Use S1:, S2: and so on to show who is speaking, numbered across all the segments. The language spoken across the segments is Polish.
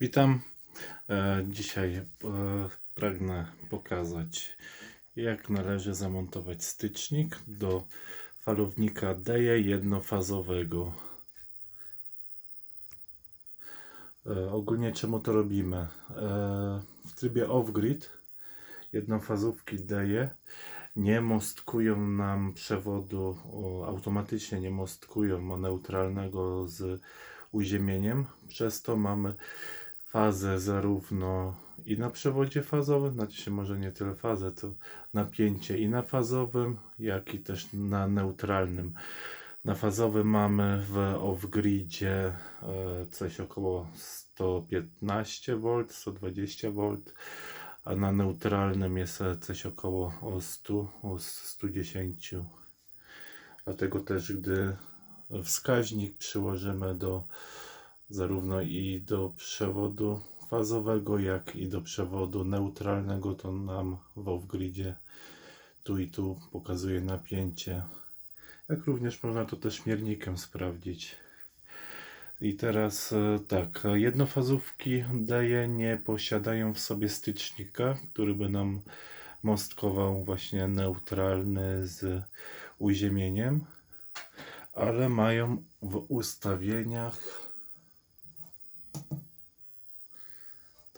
S1: Witam. E, Dzisiaj e, pragnę pokazać, jak należy zamontować stycznik do falownika DEJE jednofazowego. E, Ogólnie czemu to robimy? W trybie off-grid jednofazówki DEJE nie mostkują nam przewodu automatycznie, nie mostkują neutralnego z uziemieniem. Przez to mamy fazę zarówno i na przewodzie fazowym, znaczy może nie tyle fazę, co napięcie i na fazowym, jak i też na neutralnym. Na fazowym mamy w off-gridzie e, coś około 115 V, 120 V, a na neutralnym jest e, coś około o 100, o 110. Dlatego też, gdy wskaźnik przyłożymy do zarówno i do przewodu fazowego, jak i do przewodu neutralnego, to nam w off-gridzie tu i tu pokazuje napięcie. Jak również można to też miernikiem sprawdzić. I teraz e, tak, jednofazówki DE nie posiadają w sobie stycznika, który by nam mostkował właśnie neutralny z uziemieniem, ale mają w ustawieniach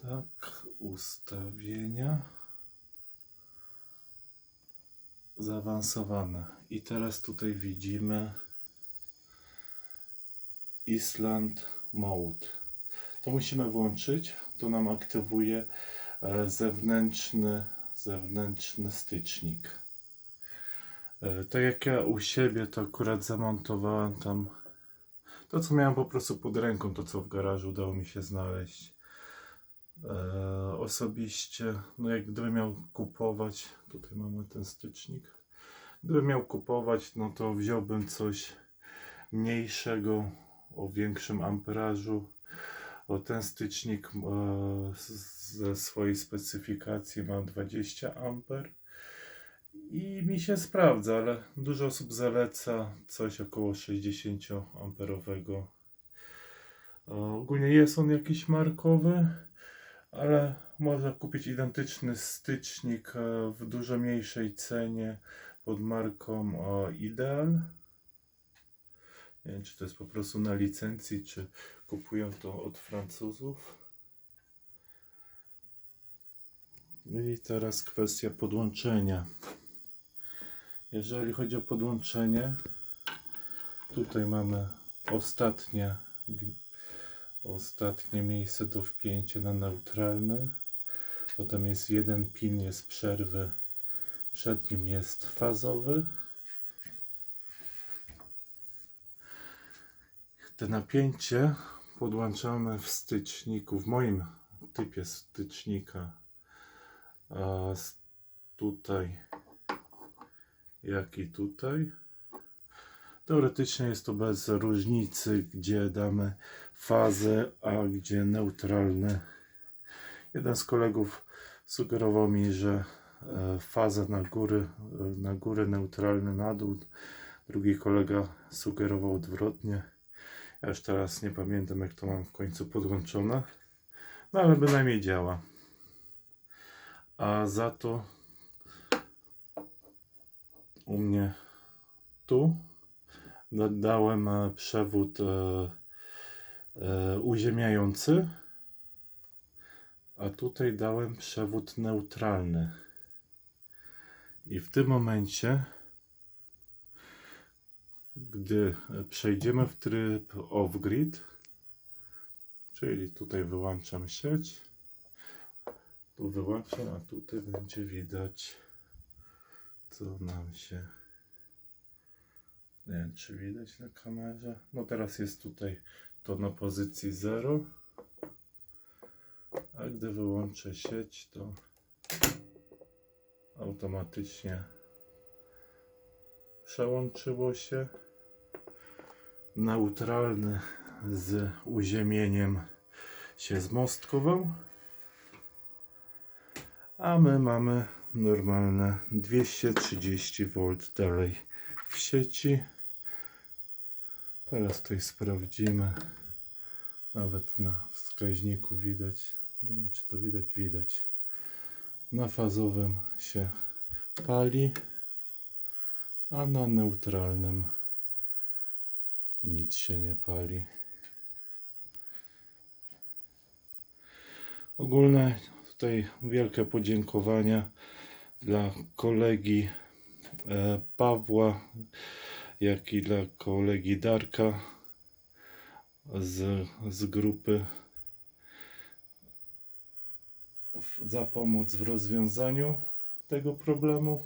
S1: tak, ustawienia zaawansowane. I teraz tutaj widzimy Island Mode. To musimy włączyć. To nam aktywuje e, zewnętrzny, zewnętrzny stycznik. E, Tak jak ja u siebie to akurat zamontowałem tam to co miałem po prostu pod ręką, to co w garażu udało mi się znaleźć. E, osobiście, no jak gdybym miał kupować, tutaj mamy ten stycznik. Gdybym miał kupować, no to wziąłbym coś mniejszego, o większym amperażu. O ten stycznik e, ze swojej specyfikacji ma 20 amper i mi się sprawdza, ale dużo osób zaleca coś około 60 amperowego. E, Ogólnie jest on jakiś markowy, ale można kupić identyczny stycznik e, w dużo mniejszej cenie pod marką e, Ideal. Nie wiem, czy to jest po prostu na licencji, czy kupują to od Francuzów. I teraz kwestia podłączenia. Jeżeli chodzi o podłączenie, tutaj mamy ostatnie, ostatnie miejsce do wpięcia na neutralny. Potem jest jeden pin, jest przerwy. Przed nim jest fazowy. Te napięcie podłączamy w styczniku, w moim typie stycznika. A tutaj jak i tutaj. Teoretycznie jest to bez różnicy, gdzie damy fazę, a gdzie neutralne. Jeden z kolegów sugerował mi, że e, faza na górę, e, na górę neutralny na dół. Drugi kolega sugerował odwrotnie. Ja już teraz nie pamiętam, jak to mam w końcu podłączone. No ale bynajmniej działa. A za to u mnie tu dodałem e, przewód e, e, uziemiający, a tutaj dałem przewód neutralny. I w tym momencie, gdy przejdziemy w tryb off-grid, czyli tutaj wyłączam sieć, tu wyłączam, a tutaj będzie widać co nam się. Nie wiem, czy widać na kamerze. No teraz jest tutaj to na pozycji 0. A gdy wyłączę sieć, to automatycznie przełączyło się. Neutralny z uziemieniem się zmostkował. A my mamy normalne 230 V dalej w sieci. Teraz tutaj sprawdzimy. Nawet na wskaźniku widać. Nie wiem, czy to widać, widać. Na fazowym się pali, a na neutralnym nic się nie pali. Ogólne tutaj wielkie podziękowania dla kolegi e, Pawła, jak i dla kolegi Darka z, z grupy za pomoc w rozwiązaniu tego problemu.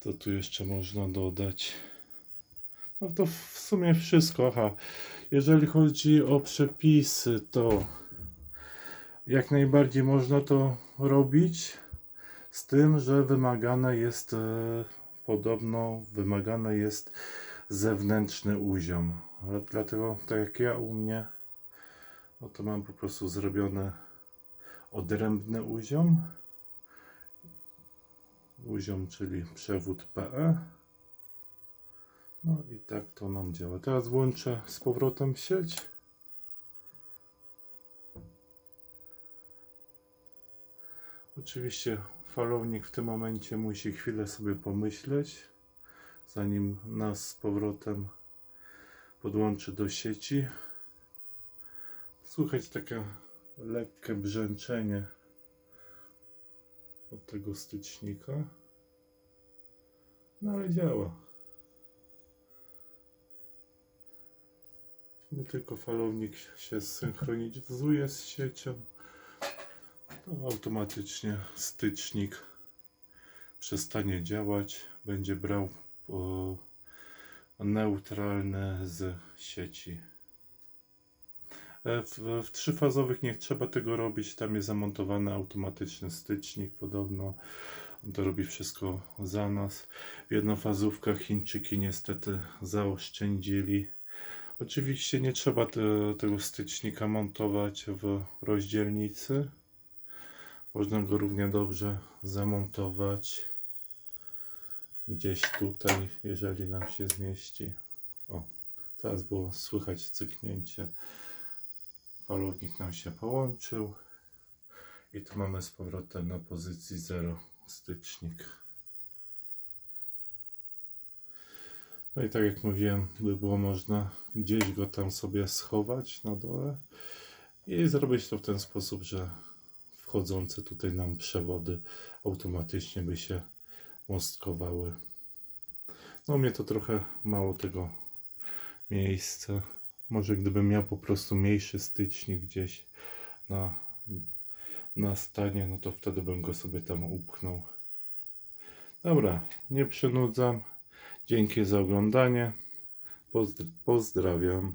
S1: To tu jeszcze można dodać. No to w sumie wszystko. Aha, jeżeli chodzi o przepisy, to jak najbardziej można to robić. Z tym, że wymagane jest e, podobno wymagane jest zewnętrzny uziom. Dlatego tak jak ja u mnie, no to mam po prostu zrobione odrębny uziom. Uziom, czyli przewód PE. No i tak to nam działa. Teraz włączę z powrotem sieć. Oczywiście falownik w tym momencie musi chwilę sobie pomyśleć, zanim nas z powrotem podłączy do sieci. Słychać takie lekkie brzęczenie od tego stycznika. No ale działa. Nie tylko falownik się synchronizuje z siecią, to automatycznie stycznik przestanie działać, będzie brał o, neutralne z sieci. E, W, w trzyfazowych nie trzeba tego robić, tam jest zamontowany automatyczny stycznik podobno. On to robi wszystko za nas. W jednofazówkach Chińczyki niestety zaoszczędzili. Oczywiście nie trzeba te, tego stycznika montować w rozdzielnicy. Można go równie dobrze zamontować gdzieś tutaj, jeżeli nam się zmieści. O, teraz było słychać cyknięcie. Falownik nam się połączył i tu mamy z powrotem na pozycji 0 stycznik. No i tak jak mówiłem, by było można gdzieś go tam sobie schować na dole i zrobić to w ten sposób, że wchodzące tutaj nam przewody automatycznie by się mostkowały. No mnie to trochę mało tego miejsca. Może gdybym miał po prostu mniejszy stycznik gdzieś na, na stanie, no to wtedy bym go sobie tam upchnął. Dobra, nie przynudzam. Dzięki za oglądanie. Pozdr- pozdrawiam.